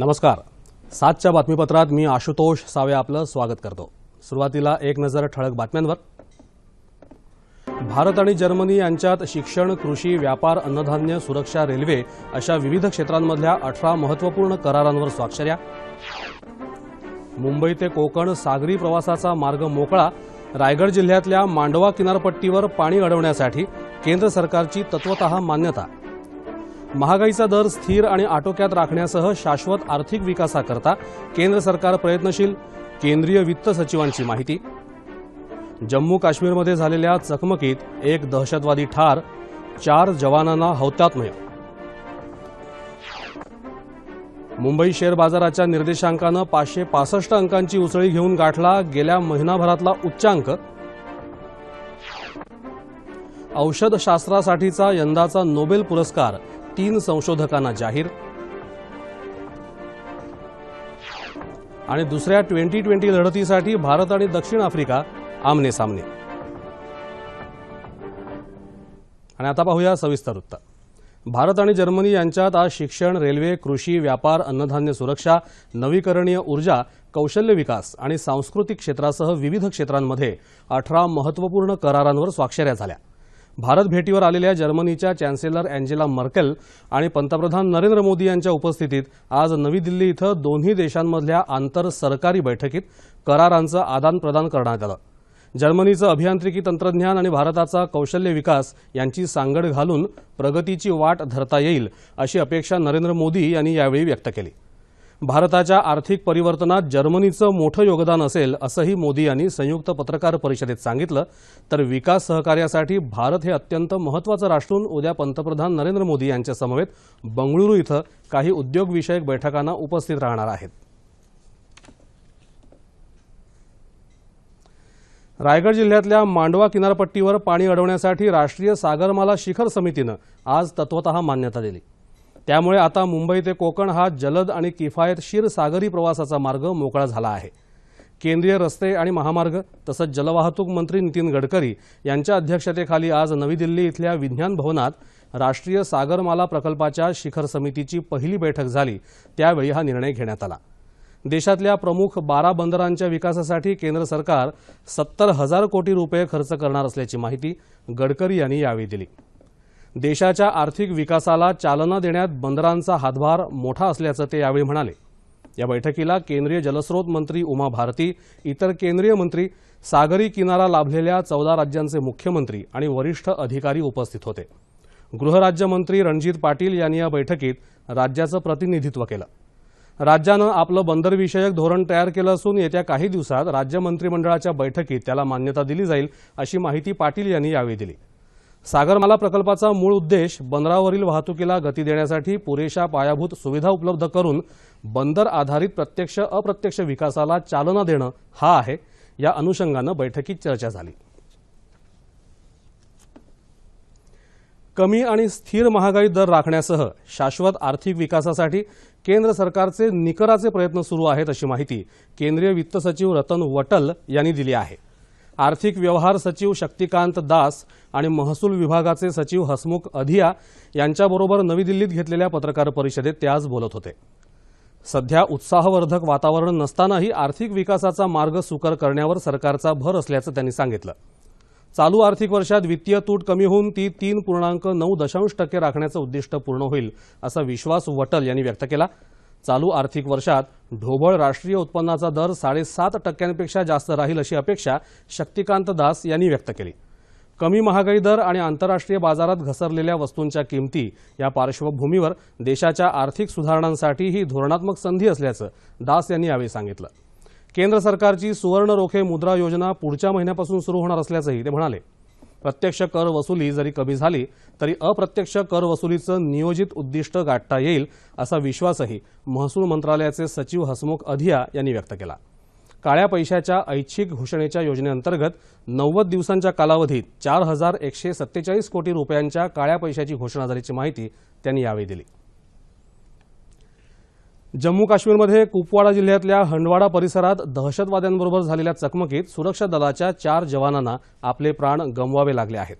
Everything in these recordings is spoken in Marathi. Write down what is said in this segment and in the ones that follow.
नमस्कार. सातच्या बातमीपत्रात मी आशुतोष सावे आपलं स्वागत करतो. सुरुवातीला एक नजर ठळक बातम्यांवर. भारत आणि जर्मनी यांच्यात शिक्षण कृषी व्यापार अन्नधान्य सुरक्षा रेल्वे अशा विविध क्षेत्रांमधल्या अठरा महत्त्वपूर्ण करारांवर स्वाक्षऱ्या. मुंबई ते कोकण सागरी प्रवासाचा मार्ग मोकळा रायगड जिल्ह्यातल्या मांडवा किनारपट्टीवर पाणी अडवण्यासाठी केंद्र सरकारची तत्वत मान्यता. महागाईचा दर स्थिर आणि आटोक्यात राखण्यासह शाश्वत आर्थिक विकासाकरता केंद्र सरकार प्रयत्नशील केंद्रीय वित्त सचिवांची माहिती. जम्मू काश्मीरमध्ये झालेल्या चकमकीत एक दहशतवादी ठार चार जवानांना हौतात्म्य. मुंबई शेअर बाजाराच्या निर्देशांकानं पाचशे पासष्ट अंकांची उसळी घेऊन गाठला गेल्या महिनाभरातला उच्चांक. औषधशास्त्रासाठीचा यंदाचा नोबेल पुरस्कार तीन संशोधकांना जाहीर. आणि दुसऱ्या ट्वेंटी ट्वेंटी लढतीसाठी भारत आणि दक्षिण आफ्रिका आमने सामने. आणि आता पाहूया सविस्तर वृत्त भारत आणि जर्मनी यांच्यात आज शिक्षण रेल्वे कृषी व्यापार अन्नधान्य सुरक्षा नवीकरणीय ऊर्जा कौशल्य विकास आणि सांस्कृतिक क्षेत्रासह विविध क्षेत्रांमध्ये अठरा महत्त्वपूर्ण करारांवर स्वाक्षऱ्या झाल्या. भारत भेटीवर आलेल्या जर्मनीच्या चॅन्सेलर अँजेला मर्केल आणि पंतप्रधान नरेंद्र मोदी यांच्या उपस्थितीत आज नवी दिल्ली इथं दोन्ही देशांमधल्या आंतर सरकारी बैठकीत करारांचं आदानप्रदान करण्यात आलं. जर्मनीचं अभियांत्रिकी तंत्रज्ञान आणि भारताचा कौशल्य विकास यांची सांगड घालून प्रगतीची वाट धरता येईल अशी अपेक्षा नरेंद्र मोदी यांनी यावेळी व्यक्त केली. भारताच्या आर्थिक परिवर्तनात जर्मनीचं मोठं योगदान असेल असंही मोदी यांनी संयुक्त पत्रकार परिषदेत सांगितलं. तर विकास सहकार्यासाठी भारत हे अत्यंत महत्त्वाचं राष्ट्रून उद्या पंतप्रधान नरेंद्र मोदी यांच्या समवेत बंगळुरू इथं काही उद्योगविषयक बैठकांना उपस्थित राहणार आहेत. रायगड जिल्ह्यातल्या मांडवा किनारपट्टीवर पाणी अडवण्यासाठी राष्ट्रीय सागरमाला शिखर समितीनं आज तत्वत मान्यता दिली. त्यामुळे आता मुंबई ते कोकण हा जलद आणि किफायतशीर सागरी प्रवासाचा मार्ग मोकळा झाला आहे. केंद्रीय रस्ते आणि महामार्ग तसंच जलवाहतूक मंत्री नितीन गडकरी यांच्या अध्यक्षतेखाली आज नवी दिल्ली इथल्या विज्ञान भवनात राष्ट्रीय सागरमाला प्रकल्पाच्या शिखर समितीची पहिली बैठक झाली. त्यावेळी हा निर्णय घेण्यात आला. देशातल्या प्रमुख बारा बंदरांच्या विकासासाठी केंद्र सरकार सत्तर हजार कोटी रुपये खर्च करणार असल्याची माहिती गडकरी यांनी यावेळी दिली. देशाच्या आर्थिक विकासाला चालना देण्यात बंदरांचा हातभार मोठा असल्याचं ते यावेळी म्हणाले. या बैठकीला केंद्रीय जलस्रोत मंत्री उमा भारती इतर केंद्रीय मंत्री सागरी किनारा लाभलेल्या चौदा राज्यांचे मुख्यमंत्री आणि वरिष्ठ अधिकारी उपस्थित होते. गृहराज्यमंत्री रणजित पाटील यांनी या बैठकीत राज्याचं प्रतिनिधित्व केलं. राज्यानं आपलं बंदरविषयक धोरण तयार केलं असून येत्या काही दिवसात राज्य मंत्रिमंडळाच्या बैठकीत त्याला मान्यता दिली जाईल अशी माहिती पाटील यांनी यावेळी दिली. सागरमाला प्रकल्पाचा मूळ उद्देश बंदरावरील वाहतुकीला गती देण्यासाठी पुरेशा पायाभूत सुविधा उपलब्ध करून बंदर आधारित प्रत्यक्ष अप्रत्यक्ष विकासाला चालना देणं हा आहे. या अनुषंगानं बैठकीत चर्चा झाली. कमी आणि स्थिर महागाई दर राखण्यासह शाश्वत आर्थिक विकासासाठी केंद्र सरकारचे निकराचे प्रयत्न सुरू आहेत अशी माहिती केंद्रीय वित्त सचिव रतन वटल यांनी दिली आहे. आर्थिक व्यवहार सचिव शक्तिकांत दास आणि महसूल विभागाचे सचिव हसमुख अधिया यांच्याबरोबर नवी दिल्लीत घेतलेल्या पत्रकार परिषदेत ते आज बोलत होते. सध्या उत्साहवर्धक वातावरण नसतानाही आर्थिक विकासाचा मार्ग सुकर करण्यावर सरकारचा भर असल्याचं त्यांनी सांगितलं. चालू आर्थिक वर्षात वित्तीय तूट कमी होऊन ती तीन पूर्णांक नऊ दशांश टक्के राखण्याचं उद्दिष्ट पूर्ण होईल असा विश्वास वटल यांनी व्यक्त केला. चालू आर्थिक वर्षात ढोबळ राष्ट्रीय उत्पन्नाचा दर साडेसात टक्क्यांपेक्षा जास्त राहील अशी अपेक्षा शक्तिकांत दास यांनी व्यक्त केली. कमी महागाई दर आणि आंतरराष्ट्रीय बाजारात घसरलेल्या वस्तूंच्या किमती या पार्श्वभूमीवर देशाच्या आर्थिक सुधारणांसाठी ही धोरणात्मक संधी असल्याचं दास यांनी यावेळी सांगितलं. केंद्र सरकारची सुवर्ण रोखे मुद्रा योजना पुढच्या महिन्यापासून सुरू होणार असल्याचंही ते म्हणाले. प्रत्यक्ष कर वसुली जरी कमी झाली तरी अप्रत्यक्ष कर वसुलीचं नियोजित उद्दिष्ट गाठता येईल असा विश्वासही महसूल मंत्रालयाचे सचिव हसमुख अधिया यांनी व्यक्त केला. काळ्या पैशाच्या ऐच्छिक घोषणेच्या योजनेअंतर्गत नव्वद दिवसांच्या कालावधीत चार हजार एकशे सत्तेचाळीस कोटी रुपयांच्या काळ्या पैशाची घोषणा झाल्याची माहिती त्यांनी यावेळी दिली. जम्मू काश्मीरमध्ये कुपवाडा जिल्ह्यातल्या हंडवाडा परिसरात दहशतवाद्यांबरोबर झालेल्या चकमकीत सुरक्षा दलाच्या चार जवानांना आपले प्राण गमवावे लागले आहेत.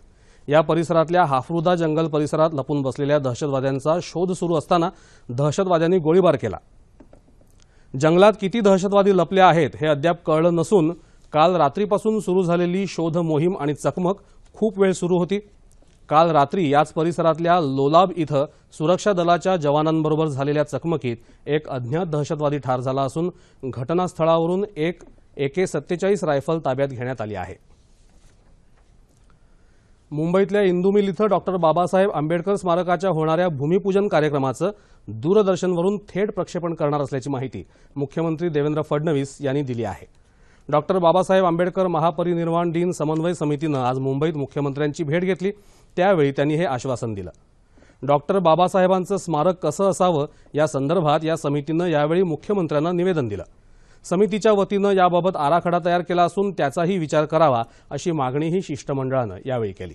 या परिसरातल्या हाफरुदा जंगल परिसरात लपून बसलेल्या दहशतवाद्यांचा शोध सुरू असताना दहशतवाद्यांनी गोळीबार केला. जंगलात किती दहशतवादी लपले आहेत हे अद्याप कळलं नसून काल रात्रीपासून सुरू झालेली शोध मोहीम आणि चकमक खूप वेळ सुरू होती. काल रात्री याच परिसरातल्या लोलाब इथं सुरक्षा दलाच्या जवानांबरोबर झालेल्या चकमकीत एक अज्ञात दहशतवादी ठार झाला असून घटनास्थळावरून एक एके सत्तेचाळीस रायफल ताब्यात घेण्यात आली आहे. मुंबईतल्या इंदू मिल इथं डॉक्टर बाबासाहेब आंबेडकर स्मारकाच्या होणाऱ्या भूमिपूजन कार्यक्रमाचं दूरदर्शनवरून थेट प्रक्षेपण करणार असल्याची माहिती मुख्यमंत्री देवेंद्र फडणवीस यांनी दिली आहे. डॉक्टर बाबासाहेब आंबेडकर महापरिनिर्वाण दिन समन्वय समितीनं आज मुंबईत मुख्यमंत्र्यांची भेट घेतली. त्यावेळी त्यांनी हे आश्वासन दिलं. डॉक्टर बाबासाहेबांचं स्मारक कसं असावं या संदर्भात या समितीनं यावेळी मुख्यमंत्र्यांना निवेदन दिलं. समितीच्या वतीनं याबाबत आराखडा तयार केला असून त्याचाही विचार करावा अशी मागणीही शिष्टमंडळानं यावेळी केली.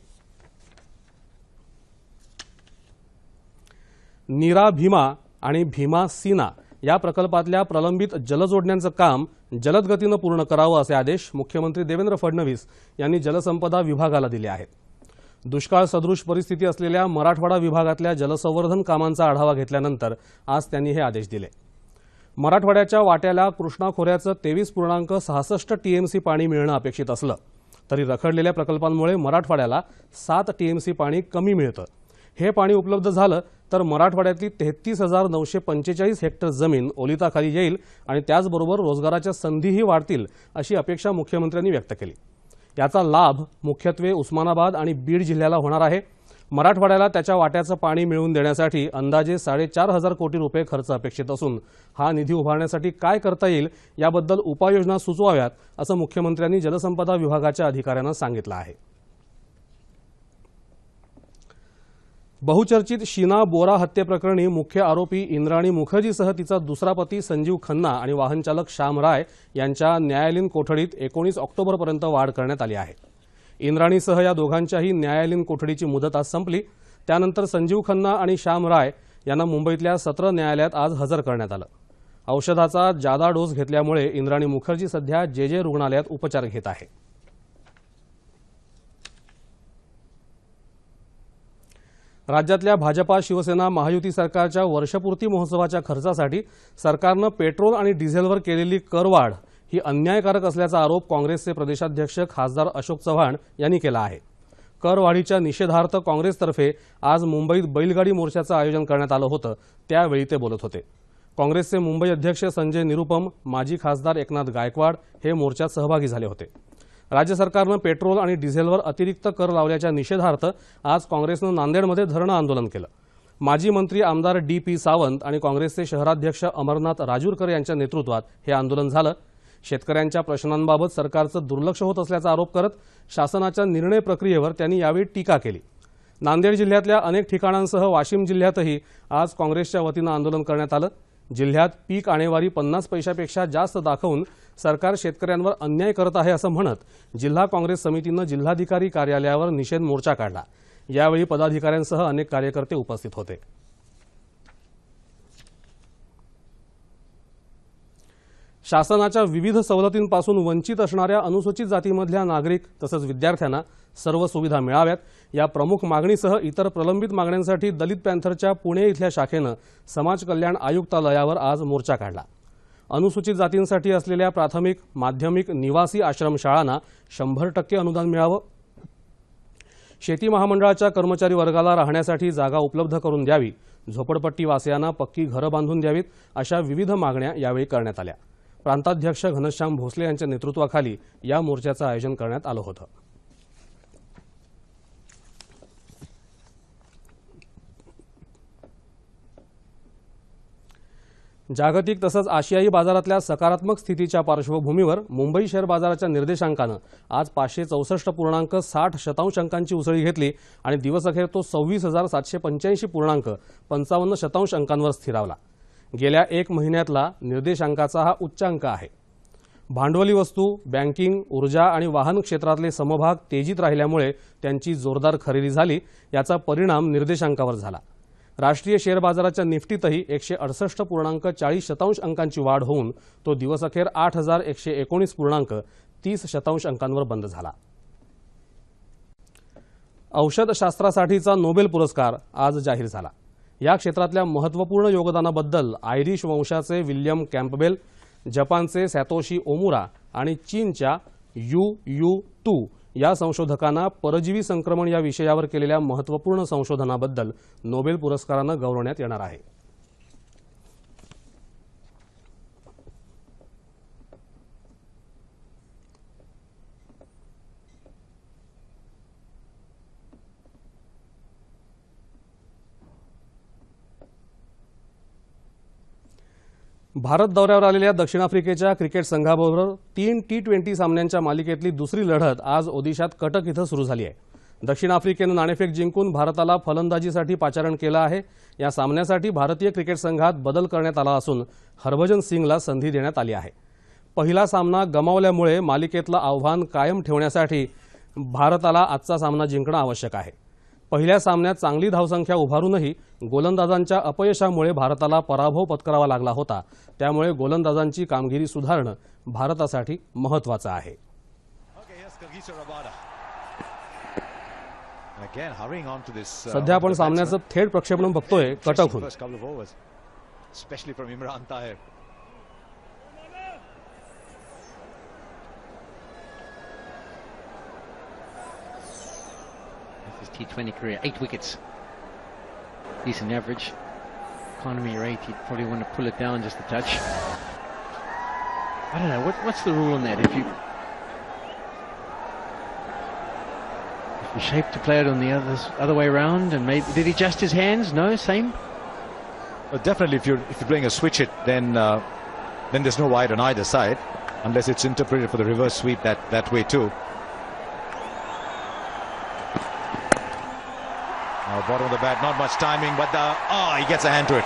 नीरा भीमा आणि भीमा सीना या प्रकल्पातल्या प्रलंबित जलजोडण्यांचं काम जलद गतीनं पूर्ण करावं असे आदेश मुख्यमंत्री देवेंद्र फडणवीस यांनी जलसंपदा विभागाला दिले आहेत. दुष्काळ सदृश परिस्थिती असलेल्या मराठवाडा विभागातल्या जलसंवर्धन कामांचा आढावा घेतल्यानंतर आज त्यांनी हे आदेश दिले. मराठवाड्याच्या वाट्याला कृष्णा खोऱ्याचं तेवीस पूर्णांक सहासष्ट टीएमसी पाणी मिळणं अपेक्षित असलं तरी रखडलेल्या प्रकल्पांमुळे मराठवाड्याला सात टीएमसी पाणी कमी मिळतं. हे पाणी उपलब्ध झालं तर मराठवाड्यातली तेहतीस हजार नऊशे पंचेचाळीस हेक्टर जमीन ओलिताखाली येईल आणि त्याचबरोबर रोजगाराच्या संधीही वाढतील अशी अपेक्षा मुख्यमंत्र्यांनी व्यक्त केली. याचा लाभ मुख्यत्वे उस्मानाबाद आणि बीड जिल्ह्याला होणार आहे. मराठवाड्याला त्याच्या वाट्याचं पाणी मिळवून देण्यासाठी अंदाजे साडेचार हजार कोटी रुपये खर्च अपेक्षित असून हा निधी उभारण्यासाठी काय करता येईल याबद्दल उपाययोजना सुचवाव्यात असं मुख्यमंत्र्यांनी जलसंपदा विभागाच्या अधिकाऱ्यांना सांगितलं आहे. बहुचर्चित शीना बोरा हत्येप्रकरणी मुख्य आरोपी इंद्राणी मुखर्जीसह तिचा दुसरा पती संजीव खन्ना आणि वाहनचालक श्याम राय यांच्या न्यायालयीन कोठडीत एकोणीस ऑक्टोबरपर्यंत वाढ करण्यात आली आहे. इंद्राणीसह या दोघांच्याही न्यायालयीन कोठडीची मुदत आज संपली. त्यानंतर संजीव खन्ना आणि श्याम राय यांना मुंबईतल्या सत्र न्यायालयात आज हजर करण्यात आलं. औषधाचा जादा डोस घेतल्यामुळे इंद्राणी मुखर्जी सध्या जे जे रुग्णालयात उपचार घेत आहे. राज्यातल्या भाजपा शिवसेना महायुती सरकारच्या वर्षपूर्ती महोत्सवाच्या खर्चासाठी सरकारनं पेट्रोल आणि डिझेलवर केलेली करवाढ ही अन्यायकारक असल्याचा आरोप काँग्रेसचे प्रदेशाध्यक्ष खासदार अशोक चव्हाण यांनी केला आहे. करवाढीच्या निषेधार्थ काँग्रेसतर्फे आज मुंबईत बैलगाडी मोर्चाचं आयोजन करण्यात आलं होतं त्यावेळी ते बोलत होते. काँग्रेसचे मुंबई अध्यक्ष संजय निरुपम माजी खासदार एकनाथ गायकवाड हे मोर्चात सहभागी झाले होते. राज्य सरकारनं पेट्रोल आणि डिझेलवर अतिरिक्त कर लावल्याच्या निषेधार्थ आज काँग्रेसनं नांदेडमध्ये धरणं आंदोलन केलं. माजी मंत्री आमदार डी पी सावंत आणि काँग्रेसचे शहराध्यक्ष अमरनाथ राजूरकर यांच्या नेतृत्वात हे आंदोलन झालं. शेतकऱ्यांच्या प्रश्नांबाबत सरकारचं दुर्लक्ष होत असल्याचा आरोप करत शासनाच्या निर्णय प्रक्रियेवर त्यांनी यावेळी टीका केली. नांदेड जिल्ह्यातल्या अनेक ठिकाणांसह वाशिम जिल्ह्यातही आज काँग्रेसच्या वतीनं आंदोलन करण्यात आलं. जिल्ह्यात पीक आणेवारी पन्नास पैशापेक्षा जास्त दाखवून सरकार शेतकऱ्यांवर अन्याय करत आहे असं म्हणत जिल्हा काँग्रेस समितीनं जिल्हाधिकारी कार्यालयावर निषेध मोर्चा काढला. यावेळी पदाधिकाऱ्यांसह अनेक कार्यकर्ते उपस्थित होते. शासनाच्या विविध सवलतींपासून वंचित असणाऱ्या अनुसूचित जातीमधल्या नागरिक तसंच विद्यार्थ्यांना सर्व सुविधा मिळाव्यात. या प्रमुख मागणीसह इतर प्रलंबित मागण्यांसाठी दलित पॅन्थरच्या पुणे इथल्या शाखेनं समाज कल्याण आयुक्तालयावर आज मोर्चा काढला. अनुसूचित जातींसाठी असलेल्या प्राथमिक माध्यमिक निवासी आश्रमशाळांना शंभर टक्के अनुदान मिळावं. शेती महामंडळाच्या कर्मचारी वर्गाला राहण्यासाठी जागा उपलब्ध करून द्यावी. झोपडपट्टी वासियांना पक्की घरं बांधून द्यावीत अशा विविध मागण्या यावेळी करण्यात आल्या. प्रांताध्यक्ष घनश्याम भोसले यांच्या नेतृत्वाखाली या मोर्चाचं आयोजन करण्यात आलं होतं. जागतिक तसंच आशियाई बाजारातल्या सकारात्मक स्थितीच्या पार्श्वभूमीवर मुंबई शेअर बाजाराच्या निर्देशांकानं आज पाचशे चौसष्ट पूर्णांक साठ शतांश अंकांची उसळी घेतली आणि दिवसअखेर तो सव्वीस हजार सातशे पंच्याऐंशी पूर्णांक पंचावन्न शतांश अंकांवर स्थिरावला. गेल्या एक महिन्यातला निर्देशांकाचा हा उच्चांक आहे. भांडवली वस्तू बँकिंग ऊर्जा आणि वाहन क्षेत्रातले समभाग तेजीत राहिल्यामुळे त्यांची जोरदार खरेदी झाली याचा परिणाम निर्देशांकावर झाला. राष्ट्रीय शेअर बाजाराच्या निफ्टीतही एकशे अडसष्ट पूर्णांक चाळीस शतांश अंकांची वाढ होऊन तो दिवसअखेर आठ हजार एकशे एकोणीस पूर्णांक तीस शतांश अंकांवर बंद झाला. औषधशास्त्रासाठीचा नोबेल पुरस्कार आज जाहीर झाला. या क्षेत्रातल्या महत्त्वपूर्ण योगदानाबद्दल आयरिश वंशाचे विल्यम कॅम्पबेल जपानचे सॅतोशी ओमुरा आणि चीनच्या यू यू टू या संशोधकांना परजीवी संक्रमण या विषयावर केलेल्या महत्त्वपूर्ण संशोधनाबद्दल नोबेल पुरस्कारानं गौरवण्यात येणार आहे. भारत दौऱ्यावर आलेल्या दक्षिण आफ्रिकेच्या क्रिकेट संघाबरोबर तीन टी ट्वेंटी सामन्यांच्या मालिकेतली दुसरी लढत आज ओदिशात कटक इथं सुरू झाली आहे. दक्षिण आफ्रिकेनं नाणेफेक जिंकून भारताला फलंदाजीसाठी पाचारण केलं आहे. या सामन्यासाठी भारतीय क्रिकेट संघात बदल करण्यात आला असून हरभजन सिंगला संधी देण्यात आली आहे. पहिला सामना गमावल्यामुळे मालिकेतलं आव्हान कायम ठेवण्यासाठी भारताला आजचा सामना जिंकणं आवश्यक आहे. पहिल्या सामन्यात चांगली धावसंख्या उभारूनही गोलंदाजांच्या अपयशामुळे भारताला पराभव पत्करावा लागला होता. त्यामुळे गोलंदाजांची कामगिरी सुधारणं भारतासाठी महत्त्वाचं आहे. Uh, सध्या आपण सामन्याचं थेट प्रक्षेपण बघतोय. कटकहून His T20 career, eight wickets. Decent average. Economy rate, you'd probably want to pull it down just a touch. I don't know, what, what's the rule on that? If you if you shape to play it on the other, other way around and maybe did he adjust his hands? No, same? But definitely, if you're if you're playing a switch hit, then uh, then there's no wide on either side, unless it's interpreted for the reverse sweep that that way too. Bottom of the bat, not much timing, but the oh, he gets a hand to it.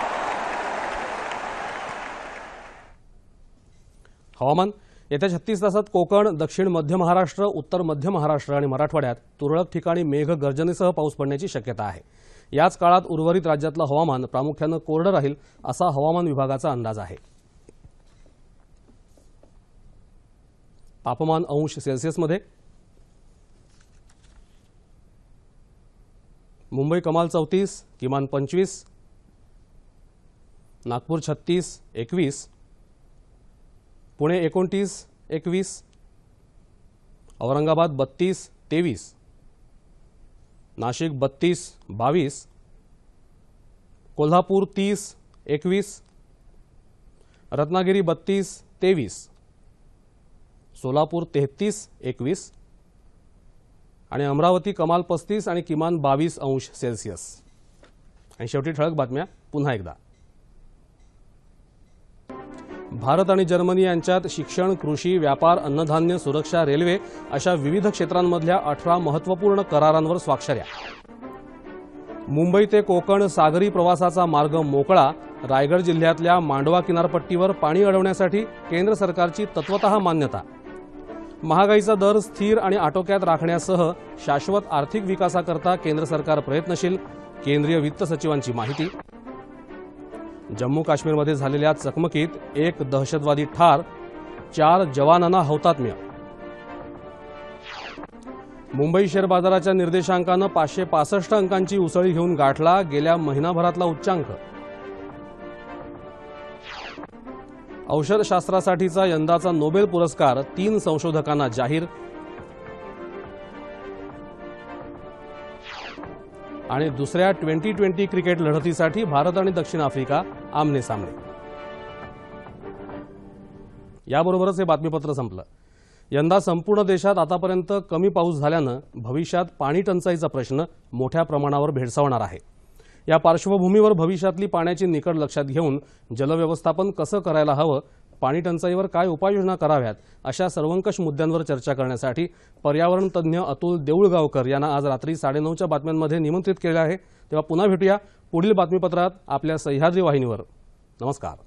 हवामान. येत्या छत्तीस तासात कोकण दक्षिण मध्य महाराष्ट्र उत्तर मध्य महाराष्ट्र आणि मराठवाड्यात तुरळक ठिकाणी मेघगर्जनेसह पाऊस पडण्याची शक्यता आहे. याच काळात उर्वरित राज्यातलं हवामान प्रामुख्यानं कोरडं राहील असा हवामान विभागाचा अंदाज आहे. तापमान अंश सेल्सिअसमध्ये मुंबई कमाल चौतीस किमान पंचवीस नागपूर छत्तीस एकवीस पुणे एकोणतीस एकवीस औरंगाबाद बत्तीस तेवीस नाशिक बत्तीस बावीस कोल्हापूर तीस एकवीस रत्नागिरी बत्तीस तेवीस सोलापूर तेहतीस एकवीस आणि अमरावती कमाल पस्तीस आणि किमान बावीस अंश सेल्सिअस. आणि शेवटी ठळक बातम्या पुन्हा एकदा. भारत आणि जर्मनी यांच्यात शिक्षण कृषी व्यापार अन्नधान्य सुरक्षा रेल्वे अशा विविध क्षेत्रांमधल्या अठरा महत्त्वपूर्ण करारांवर स्वाक्षऱ्या मुंबई ते कोकण सागरी प्रवासाचा मार्ग मोकळा रायगड जिल्ह्यातल्या मांडवा किनारपट्टीवर पाणी अडवण्यासाठी केंद्र सरकारची तत्वत मान्यता. महागाईचा दर स्थिर आणि आटोक्यात राखण्यासह शाश्वत आर्थिक विकासाकरता केंद्र सरकार प्रयत्नशील केंद्रीय वित्त सचिवांची माहिती. जम्मू काश्मीरमध्ये झालेल्या चकमकीत एक दहशतवादी ठार चार जवानांना हौतात्म्य. मुंबई शेअर बाजाराच्या निर्देशांकानं पाचशे पासष्ट अंकांची उसळी घेऊन गाठला गेल्या महिनाभरातला उच्चांक. औषधशास्त्रासाठीचा यंदाचा नोबेल पुरस्कार तीन संशोधकांना जाहीर. आणि दुसऱ्या ट्वेंटी ट्वेंटी क्रिकेट लढतीसाठी भारत आणि दक्षिण आफ्रिका आमने सामने. याबरोबरच हे बातमीपत्र संपलं. यंदा संपूर्ण देशात आतापर्यंत कमी पाऊस झाल्यानं भविष्यात पाणी टंचाईचा प्रश्न मोठ्या प्रमाणावर भेडसावणार आहे. या पार्श्वभूमीवर भविष्यातली पाण्याची निकड लक्षात घेऊन जलव्यवस्थापन कसं करायला हवं पाणी टंचाईवर काय उपाययोजना कराव्यात अशा सर्वंकष मुद्द्यांवर चर्चा करण्यासाठी पर्यावरण तज्ज्ञ अतुल देऊळगावकर यांना आज रात्री साडेनऊच्या बातम्यांमध्ये निमंत्रित केलं आहे. तेव्हा पुन्हा भेटूया पुढील बातमीपत्रात आपल्या सह्याद्री वाहिनीवर. नमस्कार.